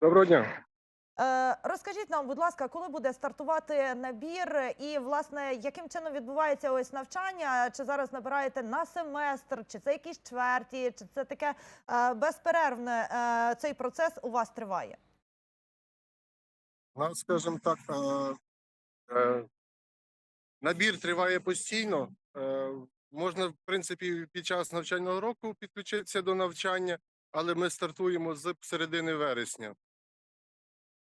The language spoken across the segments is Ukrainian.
Доброго дня. Е, Розкажіть нам, будь ласка, коли буде стартувати набір, і власне яким чином відбувається ось навчання? Чи зараз набираєте на семестр, чи це якісь чверті, чи це таке е, безперервне е, цей процес у вас триває? У нас, скажімо так, набір триває постійно. Можна, в принципі, під час навчального року підключитися до навчання, але ми стартуємо з середини вересня.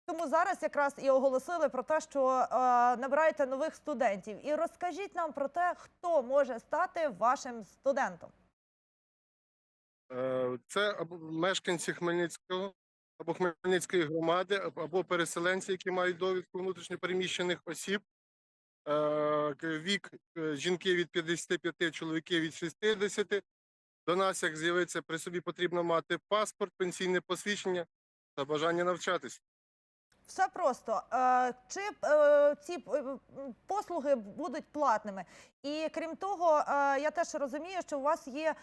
Тому зараз якраз і оголосили про те, що е, набираєте нових студентів. І розкажіть нам про те, хто може стати вашим студентом. Е, Це мешканці Хмельницького або Хмельницької громади, або- переселенці, які мають довідку внутрішньопереміщених осіб. Е, Вік е, жінки від 55, чоловіки від 60. До нас, як з'явиться, при собі потрібно мати паспорт, пенсійне посвідчення та бажання навчатись. Все просто. Е, Чи е, ці е, послуги будуть платними? І крім того, я теж розумію, що у вас є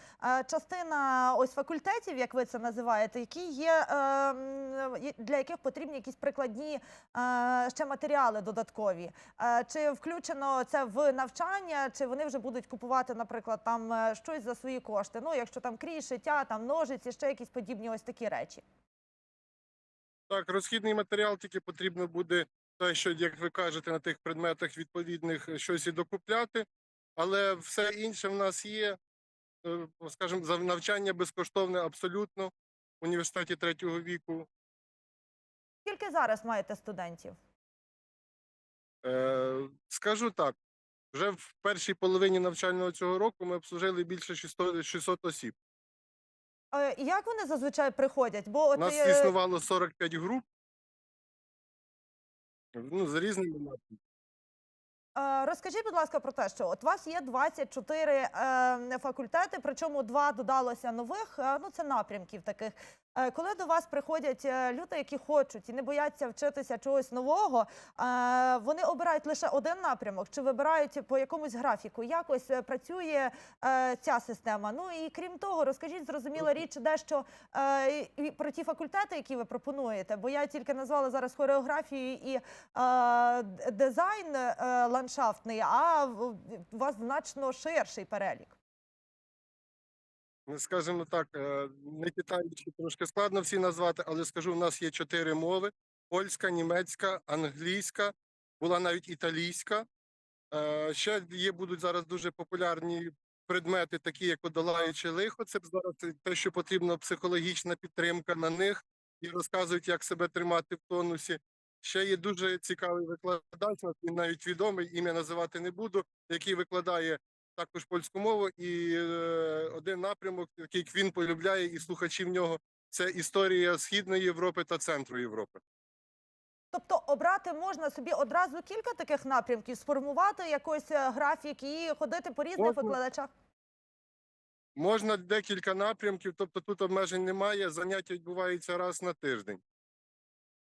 частина ось факультетів, як ви це називаєте, які є для яких потрібні якісь прикладні ще матеріали додаткові. Чи включено це в навчання, чи вони вже будуть купувати, наприклад, там щось за свої кошти? Ну, якщо там крій, шиття, там ножиці, ще якісь подібні ось такі речі. Так, розхідний матеріал тільки потрібно буде те, що, як ви кажете, на тих предметах відповідних е, щось і докупляти, але все інше в нас є, е, скажімо, навчання безкоштовне абсолютно в університеті третього віку. Скільки зараз маєте студентів? Е, Скажу так, вже в першій половині навчального цього року ми обслужили більше 600, 600 осіб. Е, Як вони зазвичай приходять? Бо У от нас е, існувало 45 груп. Ну, з різними напрямками. е, розкажіть, будь ласка, про те, що от у вас є 24 е, факультети, причому два додалося нових. е, ну це напрямків таких. Е, коли до вас приходять е, люди, які хочуть і не бояться вчитися чогось нового, е, вони обирають лише один напрямок чи вибирають по якомусь графіку? Якось працює ця система. Ну і крім того, розкажіть зрозуміла річ дещо про ті факультети, які ви пропонуєте. Бо я тільки назвала зараз хореографію і дизайн ландшафтний, а у вас значно ширший перелік. Скажімо так, е, не китайські трошки складно всі назвати, але скажу, в нас є чотири мови: польська, німецька, англійська, була навіть італійська. Е, Ще є будуть зараз дуже популярні предмети, такі як подолаючи лихо. Це зараз те, що потрібна психологічна підтримка на них і розказують, як себе тримати в тонусі. Ще є дуже цікавий викладач, він навіть відомий, ім'я називати не буду, який викладає також польську мову, і е, один напрямок, який він полюбляє, і слухачі в нього це історія Східної Європи та центру Європи. Тобто обрати можна собі одразу кілька таких напрямків, сформувати якийсь е, графік і ходити по різних Можна. викладачах. Можна декілька напрямків, тобто тут обмежень немає. Заняття відбуваються раз на тиждень.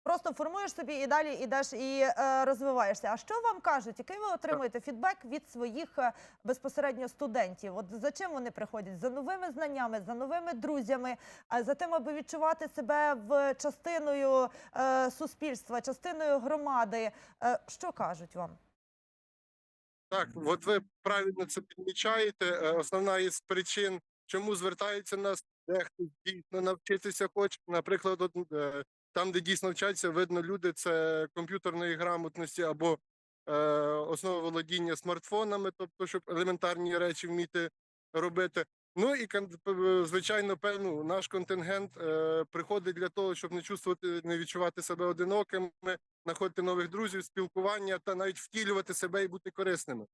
Просто формуєш собі і далі йдеш і е, розвиваєшся. А що вам кажуть? Який ви отримуєте фідбек від своїх е, безпосередньо студентів? От за чим вони приходять? За новими знаннями, за новими друзями, а за тим, аби відчувати себе в частиною е, суспільства, частиною громади. Е, що кажуть вам? Так, от ви правильно це підмічаєте. Е, Основна із причин, чому звертаються нас, дехто дійсно навчитися хоче. Наприклад, е, там, де дійсно вчаться, видно, люди це комп'ютерної грамотності або е, основи володіння смартфонами, тобто, щоб елементарні речі вміти робити. Ну і звичайно, певно, наш контингент е, приходить для того, щоб не чувствувати, не відчувати себе одинокими, знаходити нових друзів, спілкування та навіть втілювати себе і бути корисними.